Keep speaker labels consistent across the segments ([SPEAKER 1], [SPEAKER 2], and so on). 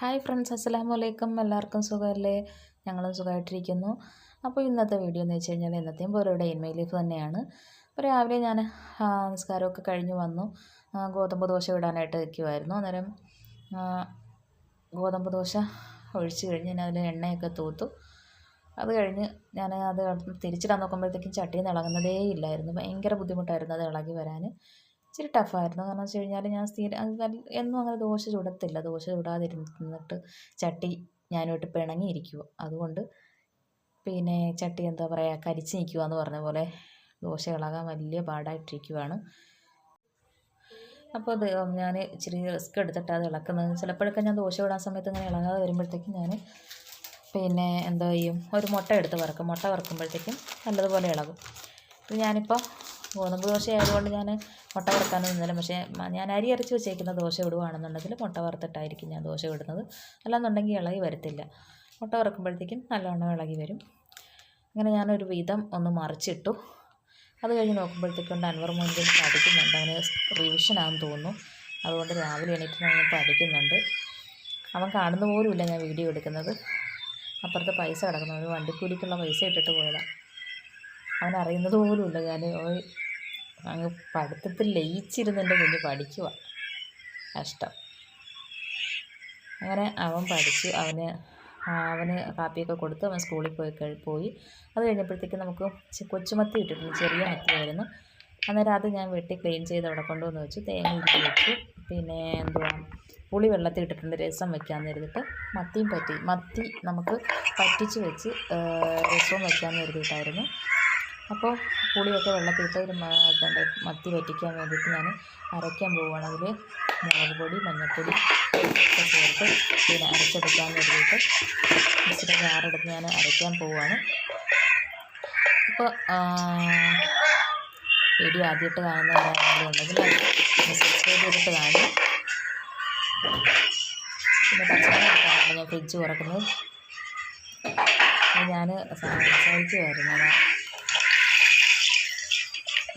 [SPEAKER 1] Hi friends അസ്സാം വലൈക്കും എല്ലാവർക്കും സുഖമല്ലേ? ഞങ്ങളും സുഖമായിട്ടിരിക്കുന്നു. അപ്പോൾ ഇന്നത്തെ വീഡിയോ എന്ന് വെച്ച് കഴിഞ്ഞാൽ എന്നത്തെയും പോലെ ഡേ ലീഫ് തന്നെയാണ്. അപ്പോൾ രാവിലെ ഞാൻ നിസ്കാരമൊക്കെ കഴിഞ്ഞ് വന്നു. ഗോതമ്പ് ദോശ ഇടാനായിട്ട് വയ്ക്കുമായിരുന്നു അന്നേരം ഗോതമ്പ് ദോശ ഒഴിച്ച് കഴിഞ്ഞ് ഞാൻ അതിൽ എണ്ണയൊക്കെ തൂത്തു. അത് കഴിഞ്ഞ് ഞാൻ അത് തിരിച്ചിടാൻ നോക്കുമ്പോഴത്തേക്കും നിന്ന് ഇളകുന്നതേ ഇല്ലായിരുന്നു. ഭയങ്കര ബുദ്ധിമുട്ടായിരുന്നു അത് ഇളകി വരാൻ. ഇച്ചിരി ടഫായിരുന്നു കാരണം വെച്ച് കഴിഞ്ഞാൽ ഞാൻ സ്ഥിരം എന്നും അങ്ങനെ ദോശ ചുടത്തില്ല. ദോശ ചുടാതിരുന്നിട്ട് ചട്ടി ഞാനുമായിട്ട് പിണങ്ങിയിരിക്കുക അതുകൊണ്ട് പിന്നെ ചട്ടി എന്താ പറയുക കരിച്ച് നിൽക്കുക എന്ന് പറഞ്ഞ പോലെ ദോശ ഇളകാൻ വലിയ പാടായിട്ടിരിക്കുവാണ്. അപ്പോൾ അത് ഞാൻ ഇച്ചിരി റിസ്ക് എടുത്തിട്ട് അത് ഇളക്കുന്നത്. ചിലപ്പോഴൊക്കെ ഞാൻ ദോശ ഇടാൻ സമയത്ത് ഇങ്ങനെ ഇളകാതെ വരുമ്പോഴത്തേക്കും ഞാൻ പിന്നെ എന്താ ചെയ്യും? ഒരു മുട്ട എടുത്ത് വറക്കും. മുട്ട വറക്കുമ്പോഴത്തേക്കും നല്ലതുപോലെ ഇളകും. ഇത് ഞാനിപ്പോൾ ഗോതമ്പ് ദോശ ആയതുകൊണ്ട് ഞാൻ മുട്ട വറുക്കാനും നിന്നില്ല. പക്ഷേ ഞാൻ അരി അരച്ച് വെച്ചേക്കുന്ന ദോശ ഇടുവാണെന്നുണ്ടെങ്കിൽ മുട്ട വറുത്തിട്ടായിരിക്കും ഞാൻ ദോശ ഇടുന്നത്. അല്ലാന്നുണ്ടെങ്കിൽ ഇളകി വരത്തില്ല. മുട്ട വറുക്കുമ്പോഴത്തേക്കും നല്ലവണ്ണം ഇളകി വരും. അങ്ങനെ ഞാനൊരു വിധം ഒന്ന് മറിച്ചിട്ടു. അത് കഴിഞ്ഞ് നോക്കുമ്പോഴത്തേക്കൊണ്ട് അൻവർ മുൻപിൽ പഠിക്കുന്നുണ്ട്. അവന് റിവിഷനാണെന്ന് തോന്നുന്നു. അതുകൊണ്ട് രാവിലെ എണീറ്റ് അവൻ പഠിക്കുന്നുണ്ട്. അവൻ കാണുന്ന പോലുമില്ല ഞാൻ വീഡിയോ എടുക്കുന്നത്. അപ്പുറത്ത് പൈസ കിടക്കുന്നു. വണ്ടിക്കൂലിക്കുള്ള പൈസ ഇട്ടിട്ട് പോയതാണ് അവൻ അറിയുന്നത് പോലുമില്ല. ഞാൻ അങ്ങ് പഠിത്തത്തിൽ ലയിച്ചിരുന്ന് എന്റെ കുഞ്ഞ് പഠിക്കുക കഷ്ടം. അങ്ങനെ അവൻ പഠിച്ചു. അവന് അവന് കാപ്പിയൊക്കെ കൊടുത്ത് അവൻ സ്കൂളിൽ പോയി പോയി. അത് കഴിഞ്ഞപ്പോഴത്തേക്ക് നമുക്ക് കൊച്ചുമത്തി ഇട്ടിട്ടുണ്ട്. ചെറിയ മത്തിയായിരുന്നു. അന്നേരം അത് ഞാൻ വെട്ടി ക്ലീൻ ചെയ്ത് അവിടെ കൊണ്ടുവന്ന് വെച്ചു. തേങ്ങ ഇട്ട് വെച്ചു. പിന്നെ എന്തുവാ പുളി വെള്ളത്തിൽ ഇട്ടിട്ടുണ്ട്. രസം വെക്കാമെന്ന് കരുതിയിട്ട് മത്തിയും പറ്റി. മത്തി നമുക്ക് പറ്റിച്ച് വെച്ച് രസവും വെക്കാമെന്ന് കരുതിയിട്ടായിരുന്നു. അപ്പോൾ പുളിയൊക്കെ വെള്ളത്തിലിട്ട് ഒരു മത്തി വറ്റിക്കാൻ വേണ്ടിയിട്ട് ഞാൻ അരയ്ക്കാൻ പോവുകയാണ്. അതിൽ മുളക് പൊടി മഞ്ഞൾപ്പൊടി ഒക്കെ ചേർത്ത് പിന്നെ അരച്ചെടുക്കാൻ വേണ്ടിയിട്ട് ഇച്ചിരി ജാറെടുത്ത് ഞാൻ അരയ്ക്കാൻ പോവുകയാണ്. ഇപ്പോൾ വീഡിയോ ആദ്യമായിട്ട് ഒന്ന് സബ്സ്ക്രൈബ് ചെയ്തിട്ട് കാണും പിന്നെ പച്ചക്കറി ഞാൻ ഫ്രിഡ്ജ് തുറക്കുന്നത്. ഞാൻ സംസാരിക്കുമായിരുന്നു അതാ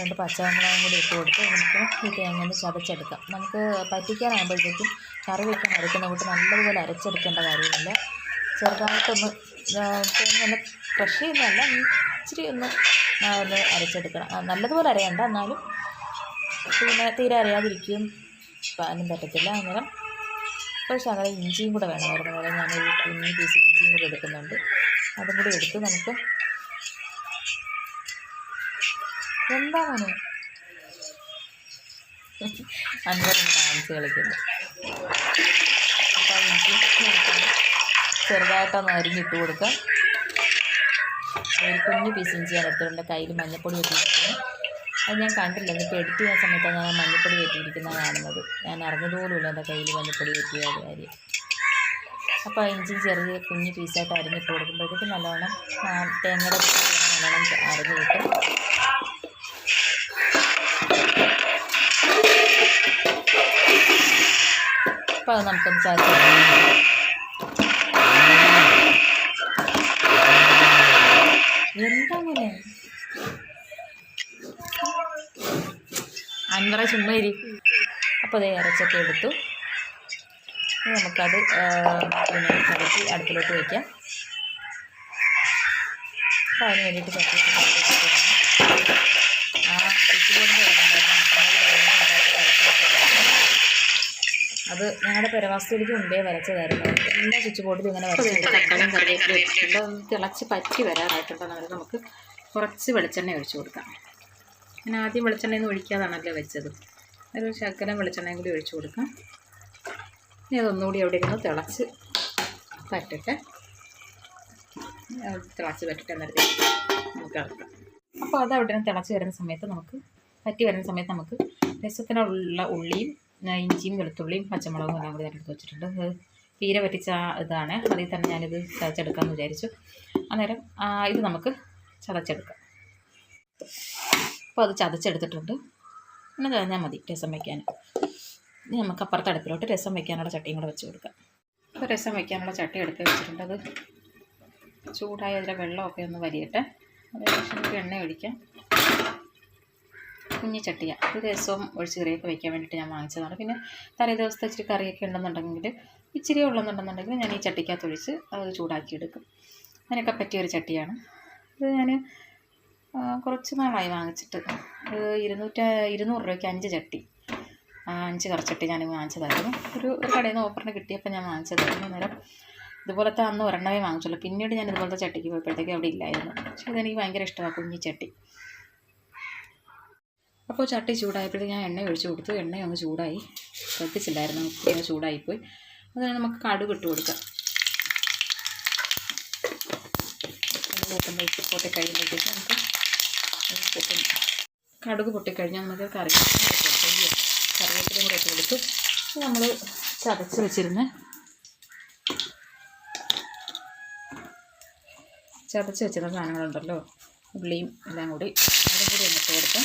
[SPEAKER 1] രണ്ട് പച്ചമുളകും കൂടി ഇട്ട് കൊടുത്ത് നമുക്ക് ഈ തേങ്ങ ഒന്ന് ചതച്ചെടുക്കാം. നമുക്ക് പറ്റിക്കാനാകുമ്പോഴത്തേക്കും കറി വെക്കാൻ അരക്കുന്ന കൂട്ട് നല്ലതുപോലെ അരച്ചെടുക്കേണ്ട കാര്യമില്ല. ചെറുതായിട്ടൊന്ന് തേങ്ങ ഒന്ന് ക്രഷ് ചെയ്യുന്നതല്ല ഇച്ചിരി ഒന്ന് ഒന്ന് അരച്ചെടുക്കണം. നല്ലതുപോലെ അരയണ്ട എന്നാലും പിന്നെ തീരെ അറിയാതിരിക്കുകയും പാനും പറ്റത്തില്ല. അന്നേരം കുറച്ച് അങ്ങനെ ഇഞ്ചിയും കൂടെ വേണമായിരുന്നു. അതായത് ഞാനൊരു മൂന്ന് പീസ് ഇഞ്ചിയും കൂടെ എടുക്കുന്നുണ്ട്. അതും കൂടി എടുത്ത് നമുക്ക് എന്താ മോനെ അൻവറിന് ഡാൻസ് കളിക്കുന്നു. ചെറുതായിട്ടൊന്ന് അരിഞ്ഞിട്ട് കൊടുക്കാം. ഒരു കുഞ്ഞു പീസ് ഇഞ്ചി ഞാൻ എടുത്തിട്ടുണ്ട്. കയ്യിൽ മഞ്ഞപ്പൊടി വെട്ടിയിരിക്കുന്നു. അത് ഞാൻ കണ്ടില്ല. എന്നിട്ട് എഡിറ്റ് ചെയ്യുന്ന സമയത്താണ് ഞാൻ മഞ്ഞപ്പൊടി വെട്ടിയിരിക്കുന്നത് കാണുന്നത്. ഞാൻ അറിഞ്ഞതുപോലുമില്ല എന്റെ കയ്യിൽ മഞ്ഞപ്പൊടി വെട്ടിയ കാര്യം. അപ്പോൾ ഇഞ്ചി ചെറിയ കുഞ്ഞു പീസായിട്ട് അരിഞ്ഞിട്ട് കൊടുക്കുമ്പോഴത്തേക്ക് നല്ലോണം തേങ്ങയുടെ നല്ലോണം അരഞ്ഞ് കിട്ടും. അപ്പോൾ അത് നമുക്കൊന്ന് ചാച്ച എന്താ അൻവറ ചുമ്മാ ഇരി. അപ്പോൾ അതേ ഇറച്ചൊക്കെ എടുത്തു. നമുക്കത് പിന്നെ കറക്കി അടുപ്പിലോട്ട് വയ്ക്കാം അപ്പോൾ അതിന് വേണ്ടിയിട്ട് ആ സ്വിച്ച് ബോർഡിന്റെ അത് ഞങ്ങളുടെ പെരവാസ്തുവിലേക്ക് മുമ്പേ വരച്ചതായിരുന്നു. എല്ലാ സ്വിച്ച് ബോർഡിലും ഇങ്ങനെ
[SPEAKER 2] തക്കാളിയും കറിവേപ്പില ഒന്ന് തിളച്ച് പറ്റി വരാറായിട്ടുണ്ട്. നമ്മൾ നമുക്ക് കുറച്ച് വെളിച്ചെണ്ണ ഒഴിച്ചു കൊടുക്കാം. ഞാൻ ആദ്യം വെളിച്ചെണ്ണയൊന്നും ഒഴിക്കാതാണല്ലോ വെച്ചത്. ഒരു ശകലം വെളിച്ചെണ്ണയും കൂടി ഒഴിച്ചു കൊടുക്കാം. ഇനി അതൊന്നുകൂടി അവിടെ ഇരുന്ന് തിളച്ച് പറ്റട്ടെ. തിളച്ച് പറ്റട്ടെ എന്നിട്ട് നമുക്ക് ഇളക്കാം.
[SPEAKER 1] അപ്പോൾ അത് അവിടെ നിന്ന് തിളച്ച് വരുന്ന സമയത്ത് നമുക്ക് പറ്റി വരുന്ന സമയത്ത് നമുക്ക് രസത്തിനുള്ള ഉള്ളിയും ഇഞ്ചിയും വെളുത്തുള്ളിയും പച്ചമുളകും എല്ലാം കൂടി എടുത്ത് വെച്ചിട്ടുണ്ട്. അത് പീര പറ്റിച്ച ഇതാണ്. അതിൽ തന്നെ ഞാനിത് ചതച്ചെടുക്കാമെന്ന് വിചാരിച്ചു. അന്നേരം ഇത് നമുക്ക് ചതച്ചെടുക്കാം. അപ്പോൾ അത് ചതച്ചെടുത്തിട്ടുണ്ട്. പിന്നെ കഴിഞ്ഞാൽ മതി രസം വയ്ക്കാൻ. ഇനി നമുക്ക് അപ്പുറത്തെ അടുപ്പിലോട്ട് രസം വയ്ക്കാനുള്ള ചട്ടിയും കൂടെ വെച്ച് കൊടുക്കാം.
[SPEAKER 2] അപ്പോൾ രസം വയ്ക്കാനുള്ള ചട്ടി എടുത്ത് വെച്ചിട്ടുണ്ട്. അത് ചൂടായി അതിലെ വെള്ളമൊക്കെ ഒന്ന് വലിയട്ടെ അതിനുശേഷം നമുക്ക് എണ്ണ ഒഴിക്കാം. കുഞ്ഞി ചട്ടിയ. ഒരു ദിവസവും ഒഴിച്ച് കറിയൊക്കെ വയ്ക്കാൻ വേണ്ടിയിട്ട് ഞാൻ വാങ്ങിച്ചതാണ്. പിന്നെ തലേ ദിവസത്തെ ഇച്ചിരി കറിയൊക്കെ ഉണ്ടെന്നുണ്ടെങ്കിൽ ഇച്ചിരി ഉള്ളെന്നുണ്ടെന്നുണ്ടെങ്കിൽ ഞാൻ ഈ ചട്ടിക്കകത്ത് ഒഴിച്ച് അത് ചൂടാക്കി എടുക്കും അതിനൊക്കെ പറ്റിയ ഒരു ചട്ടിയാണ്. ഇത് ഞാൻ കുറച്ച് നാളായി വാങ്ങിച്ചിട്ട്. ഇരുന്നൂറ്റ ഇരുന്നൂറ് രൂപയ്ക്ക് അഞ്ച് ചട്ടി. അഞ്ച് കറച്ചട്ടി ഞാൻ വാങ്ങിച്ചതായിരുന്നു. ഒരു ഒരു കടയിൽ നിന്ന് ഓഫറിന് കിട്ടിയപ്പോൾ ഞാൻ വാങ്ങിച്ചതായിരുന്നു. അന്നേരം ഇതുപോലത്തെ അന്ന് ഒരെണ്ണമേ വാങ്ങിച്ചുള്ളൂ. പിന്നീട് ഞാൻ ഇതുപോലത്തെ ചട്ടിക്ക് പോയപ്പോഴത്തേക്ക് അവിടെ ഇല്ലായിരുന്നു. പക്ഷേ ഇതെനിക്ക് ഭയങ്കര ഇഷ്ടമാണ് കുഞ്ഞി ചട്ടി. അപ്പോൾ ചട്ടി ചൂടായപ്പോഴത്തേക്ക് ഞാൻ എണ്ണ ഒഴിച്ച് കൊടുത്തു. എണ്ണ അങ്ങ് ചൂടായി. ശ്രദ്ധിച്ചില്ലായിരുന്നു ഇങ്ങനെ ചൂടായിപ്പോയി. അതിന് നമുക്ക് കടുക് ഇട്ട് കൊടുക്കാം. കടുക് പൊട്ടുമ്പോൾ നമുക്ക് കടുക് പൊട്ടിക്കഴിഞ്ഞാൽ നമുക്ക് കറി കറിവേപ്പിലയും കൂടെ ഇട്ട് കൊടുത്തു. നമ്മൾ ചതച്ച് വെച്ചിരുന്ന് ചതച്ച് വെച്ചിരുന്ന സാധനങ്ങളുണ്ടല്ലോ. ഉള്ളിയും എല്ലാം കൂടി അതും കൂടി ഒന്ന് ഇട്ട് കൊടുക്കാം.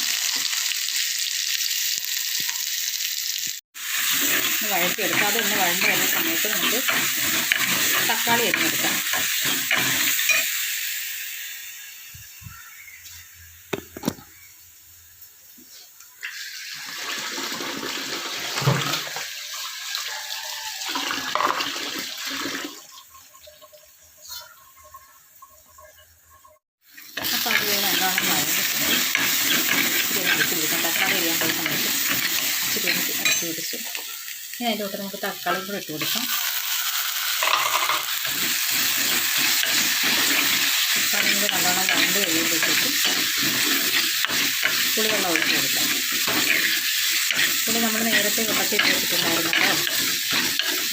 [SPEAKER 2] ഒന്ന് വഴറ്റിയെടുക്കാം അതൊന്ന് വഴണ്ട് വരുന്ന സമയത്ത് നമുക്ക് തക്കാളി അരിഞ്ഞെടുക്കാം Thank പിടിക്കാം തക്കാളി എല്ലാം ഇനി അതിന്റെ കൂട്ടം നമുക്ക് തക്കാളി കൂടെ ഇട്ട് കൊടുക്കാം. തക്കാളി കൂടെ നല്ലോണം വഴണ്ട് കഴിയുമ്പോഴത്തേക്കും പുളിവെള്ളം ഒഴിച്ച് കൊടുക്കാം. പുളി നമ്മൾ നേരത്തെ ഇട്ട് വെച്ചിട്ടുണ്ടായിരുന്നല്ലോ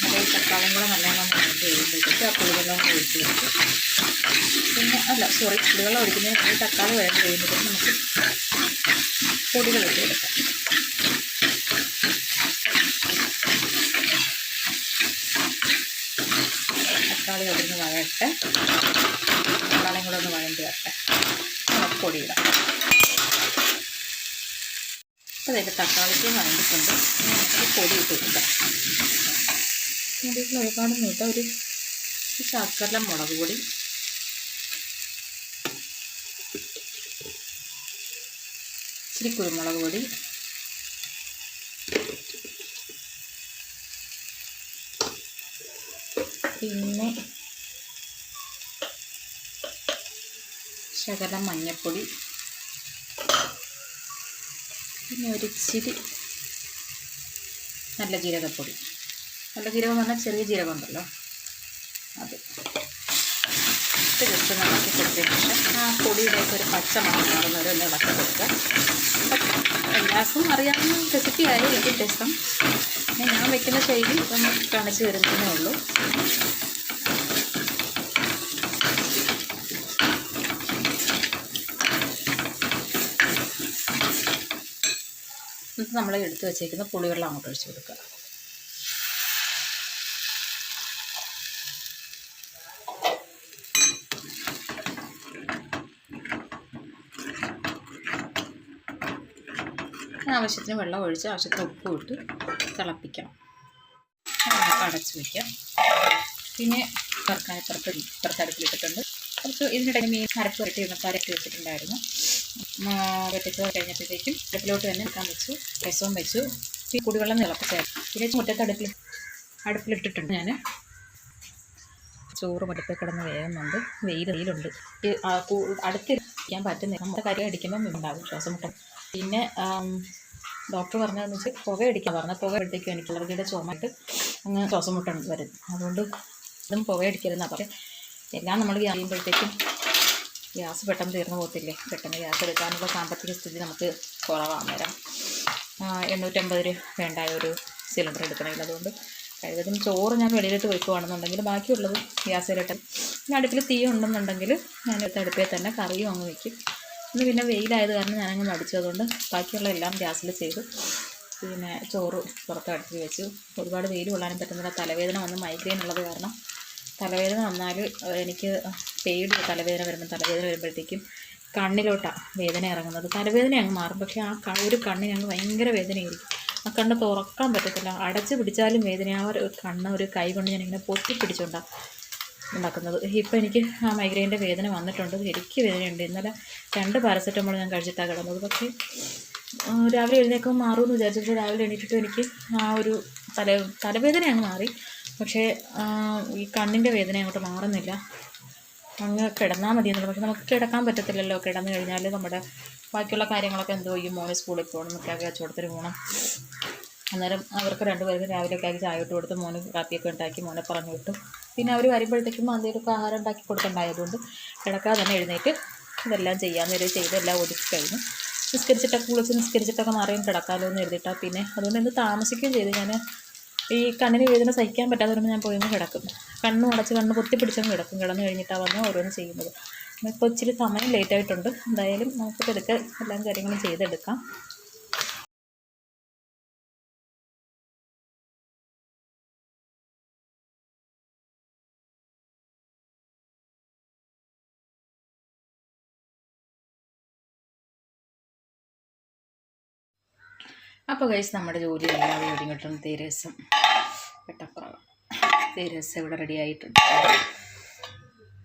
[SPEAKER 2] അപ്പോൾ ഈ തക്കാളിയും കൂടെ നല്ലോണം വഴണ്ട് കഴിയുമ്പോഴത്തേക്ക് ആ പുളിവെള്ളം കൂടെ ഒഴിച്ച് കൊടുക്കും. പിന്നെ അല്ല സോറി പുളിവെള്ളം ഒഴിക്കുന്നതിന് തക്കാളി വേണ്ട കഴിയുമ്പോഴത്തേക്കും നമുക്ക് പൊടികൾ ഇട്ട് കൊടുക്കാം. തക്കാളി ഒന്ന് വഴട്ടെ. തക്കാളിയും കൂടെ ഒന്ന് വഴണ്ടി വരട്ടെ. നമുക്ക് പൊടിയിടാം അപ്പോൾ അതിന്റെ തക്കാളിക്ക് വഴണ്ടിട്ടുണ്ട്. ഈ പൊടി ഇട്ട് കൊടുക്കാം. ഇതിൽ ഒരുപാടൊന്നും ഇട്ട ഒരു ശകലം മുളക് പൊടി. ഇച്ചിരി കുരുമുളക് പൊടി. പിന്നെ ശകലം മഞ്ഞൾപ്പൊടി പിന്നെ ഒരിച്ചിരി നല്ല ജീരകപ്പൊടി. നല്ല ജീരകം എന്ന് പറഞ്ഞാൽ ചെറിയ ജീരകം ഉണ്ടല്ലോ. ജസ്റ്റ് ഒന്ന് ഇളക്കി കൊടുത്തതിന് ആ പൊടിയുടെയൊക്കെ ഒരു പച്ച മണം മാറുന്നവരെ ഒന്ന് ഇളക്കി കൊടുക്കുക. എല്ലാവർക്കും അറിയാവുന്ന റെസിപ്പി ആയി എനിക്ക് രസം ഞാൻ വെക്കുന്ന ശൈലി ഒന്ന് കാണിച്ചു തരുന്നതേ ഉള്ളൂ. നമ്മൾ എടുത്ത് വെച്ചേക്കുന്ന പുളിവെള്ളം അങ്ങോട്ട് ഒഴിച്ചു കൊടുക്കുക. ആവശ്യത്തിന് വെള്ളം ഒഴിച്ച് ആവശ്യത്തിന് ഉപ്പ് ഇട്ട് തിളപ്പിക്കണം. അടച്ച് വയ്ക്കാം പിന്നെ കറക്കാൻ പുറത്ത് പുറത്തടുപ്പിലിട്ടിട്ടുണ്ട് കുറച്ച് ഇതിനിടയിൽ മീൻ അരപ്പ് വരട്ടി മസാലയിട്ട് വെച്ചിട്ടുണ്ടായിരുന്നു. വെട്ടിച്ച് കഴിഞ്ഞപ്പോഴത്തേക്കും അടുപ്പിലോട്ട് തന്നെ എടുക്കാൻ വെച്ചു രസവും വെച്ചു. ഈ കുടിവെള്ളം തിളപ്പിച്ചായിരുന്നു പിന്നെ മുറ്റത്ത് അടുപ്പിൽ അടുപ്പിലിട്ടിട്ടുണ്ട് ഞാൻ ചോറ് മുറ്റത്ത് കിടന്ന് വേകുന്നുണ്ട് വെയിൽ വെയിലുണ്ട്. അടുത്തിരിക്കാൻ പറ്റുന്നില്ല നമ്മുടെ കരി അടിക്കുമ്പം ഉണ്ടാകും ശ്വാസം മുട്ടും പിന്നെ ഡോക്ടർ പറഞ്ഞതെന്ന് വെച്ചാൽ പുകയടിക്കാൻ പറഞ്ഞ. പുക അടിക്കും എനിക്ക് അലർജിയുടെ ചുമയിട്ട് അങ്ങ് ശ്വാസം മുട്ടം വരും. അതുകൊണ്ട് ഇതും പുക അടിക്കരുതെന്നാണ് പക്ഷേ എല്ലാം നമ്മൾ ചെയ്യുമ്പോഴത്തേക്കും ഗ്യാസ് പെട്ടെന്ന് തീർന്നു പോകത്തില്ലേ? പെട്ടെന്ന് ഗ്യാസ് എടുക്കാനുള്ള സാമ്പത്തിക സ്ഥിതി നമുക്ക് കുറവാണ് നേരം എണ്ണൂറ്റമ്പത് രൂപ വേണ്ട ഒരു സിലിണ്ടർ എടുക്കണമെങ്കിൽ. അതുകൊണ്ട് കഴിവതും ചോറ് ഞാൻ വെളിയിലിട്ട് വയ്ക്കുകയാണെന്നുണ്ടെങ്കിൽ ബാക്കിയുള്ളത് ഗ്യാസിലിട്ട് പിന്നെ അടുപ്പിൽ തീ ഉണ്ടെന്നുണ്ടെങ്കിൽ ഞാൻ അടുപ്പിൽ തന്നെ കറിയും അങ്ങ് വെക്കും. ഇന്ന് പിന്നെ വെയിലായത് കാരണം ഞാനങ്ങ് മടിച്ചതുകൊണ്ട് ബാക്കിയുള്ള എല്ലാം ഗ്യാസിൽ ചെയ്തു. പിന്നെ ചോറ് പുറത്ത് അടുപ്പിൽ വെച്ചു. ഒരുപാട് വെയിൽ കൊള്ളാനും പറ്റുന്നില്ല. തലവേദന വന്ന് മൈഗ്രെയിൻ ഉള്ളത് കാരണം തലവേദന വന്നാൽ എനിക്ക് പേടി തലവേദന വരുമ്പോൾ തലവേദന വരുമ്പോഴത്തേക്കും കണ്ണിലോട്ടാണ് വേദന ഇറങ്ങുന്നത്. തലവേദന അങ്ങ് മാറും. പക്ഷേ ആ ഒരു കണ്ണിന് അങ്ങ് ഭയങ്കര വേദനയായിരിക്കും. ആ കണ്ണ് തുറക്കാൻ പറ്റത്തില്ല. അടച്ചു പിടിച്ചാലും വേദന ആ ഒരു കണ്ണ് ഒരു കൈ കൊണ്ട് ഞാനിങ്ങനെ പൊത്തി പിടിച്ചുകൊണ്ടാണ് ഉണ്ടാക്കുന്നത്. ഇപ്പോൾ എനിക്ക് ആ മൈഗ്രെയിന്റെ വേദന വന്നിട്ടുണ്ട്. ശരിക്കും വേദനയുണ്ട്. ഇന്നലെ രണ്ട് പാരസെറ്റമോൾ ഞാൻ കഴിച്ചിട്ടാണ് കിടന്നത്. പക്ഷേ രാവിലെ എഴുന്നേക്കുമ്പോൾ മാറുമെന്ന് വിചാരിച്ചിട്ട് രാവിലെ എണീറ്റിട്ട് എനിക്ക് ആ ഒരു തല തലവേദന അങ്ങ് മാറി. പക്ഷേ ഈ കണ്ണിന്റെ വേദന അങ്ങോട്ട് മാറുന്നില്ല. അങ്ങ് കിടന്നാൽ മതി എന്നുള്ളത് പക്ഷെ നമുക്ക് കിടക്കാൻ പറ്റത്തില്ലല്ലോ. കിടന്നു കഴിഞ്ഞാൽ നമ്മുടെ ബാക്കിയുള്ള കാര്യങ്ങളൊക്കെ എന്തോ ഈ മോനെ സ്കൂളിൽ പോകണം നിൽക്കാതെ കച്ചവടത്തിന് പോകണം. അന്നേരം അവർക്ക് രണ്ടുപേർക്ക് രാവിലെയൊക്കെ ആക്കി ചായ ഇട്ട് കൊടുത്ത് മോനെ കാപ്പിയൊക്കെ ഉണ്ടാക്കി മോനെ പറഞ്ഞു വിട്ടു. പിന്നെ അവർ വരുമ്പോഴത്തേക്കും എന്തെങ്കിലുമൊക്കെ ആഹാരം ഉണ്ടാക്കി കൊടുക്കണ്ടായതുകൊണ്ട് കിടക്കാതെ തന്നെ എഴുന്നേറ്റ് ഇതെല്ലാം ചെയ്യാൻ നേരം ചെയ്ത് എല്ലാം ഒതുക്കി കഴിഞ്ഞു. നിസ്കരിച്ചിട്ടൊക്കെ കുളിച്ച് നിസ്കരിച്ചിട്ടൊക്കെ മാറിയും കിടക്കാമല്ലോ എന്ന് എഴുതിയിട്ടാണ് പിന്നെ അതുകൊണ്ട് എന്ത് താമസിക്കുകയും ചെയ്തു. ഞാൻ ഈ കണ്ണിന് വേദന സഹിക്കാൻ പറ്റാതെ വരുമ്പോൾ ഞാൻ പോയി കിടക്കും. കണ്ണും അടച്ച് കണ്ണ് പൊത്തി കിടക്കും. കിടന്നു കഴിഞ്ഞിട്ടാണ് വന്ന് ഓരോന്ന് ചെയ്യുന്നത്. ഇപ്പോൾ ഇച്ചിരി സമയം ലേറ്റായിട്ടുണ്ട് എന്തായാലും നമുക്ക് പതുക്കെ എല്ലാ കാര്യങ്ങളും ചെയ്തെടുക്കാം. അപ്പോൾ കഴിച്ച് നമ്മുടെ ജോലി എല്ലാവരും ഒതുങ്ങിയിട്ടുണ്ട്. തേരസം വെട്ടപ്പുറം തേരസം ഇവിടെ റെഡി ആയിട്ടുണ്ട്.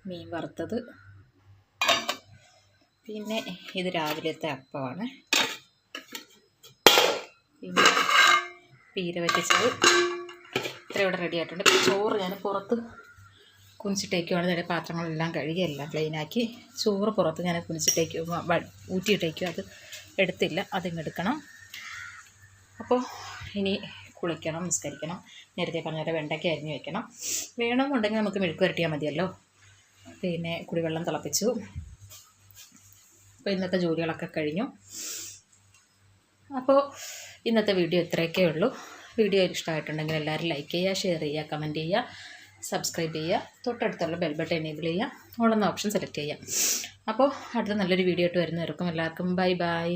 [SPEAKER 2] മീൻ വറുത്തത്. പിന്നെ ഇത് രാവിലത്തെ അപ്പമാണ്. പിന്നെ പീര വറ്റിച്ചത്. ഇത്ര ഇവിടെ റെഡി ആയിട്ടുണ്ട്. ചോറ് ഞാൻ പുറത്ത് കുനിച്ചിട്ടേക്കുവാണ്. ഇതിന്റെ പാത്രങ്ങളെല്ലാം കഴുകി എല്ലാം ക്ലീനാക്കി ചോറ് പുറത്ത് ഞാൻ കുനിച്ചിട്ടേക്കും ഊറ്റിയിട്ടേക്കും അത് എടുത്തില്ല. അതിങ്ങെടുക്കണം അപ്പോൾ ഇനി കുളിക്കണം നിസ്കരിക്കണം. നേരത്തെ പറഞ്ഞ പോലെ വെണ്ടയ്ക്ക അരിഞ്ഞ് വെക്കണം. വേണമെന്നുണ്ടെങ്കിൽ നമുക്ക് മെഴുക്ക് വരട്ടിയാൽ മതിയല്ലോ. പിന്നെ കുടിവെള്ളം തിളപ്പിച്ചു. അപ്പോൾ ഇന്നത്തെ ജോലികളൊക്കെ കഴിഞ്ഞു. അപ്പോൾ ഇന്നത്തെ വീഡിയോ ഇത്രയൊക്കെ ഉള്ളൂ. വീഡിയോ ഇഷ്ടമായിട്ടുണ്ടെങ്കിൽ എല്ലാവരും ലൈക്ക് ചെയ്യുക ഷെയർ ചെയ്യുക കമന്റ് ചെയ്യുക സബ്സ്ക്രൈബ് ചെയ്യുക തൊട്ടടുത്തുള്ള ബെൽ ബട്ടൺ എനേബിൾ ചെയ്യുക ഓളെന്ന ഓപ്ഷൻ സെലക്ട് ചെയ്യുക. അപ്പോൾ അടുത്ത നല്ലൊരു വീഡിയോ ആയിട്ട് വരുന്നവർക്കും എല്ലാവർക്കും ബൈ ബൈ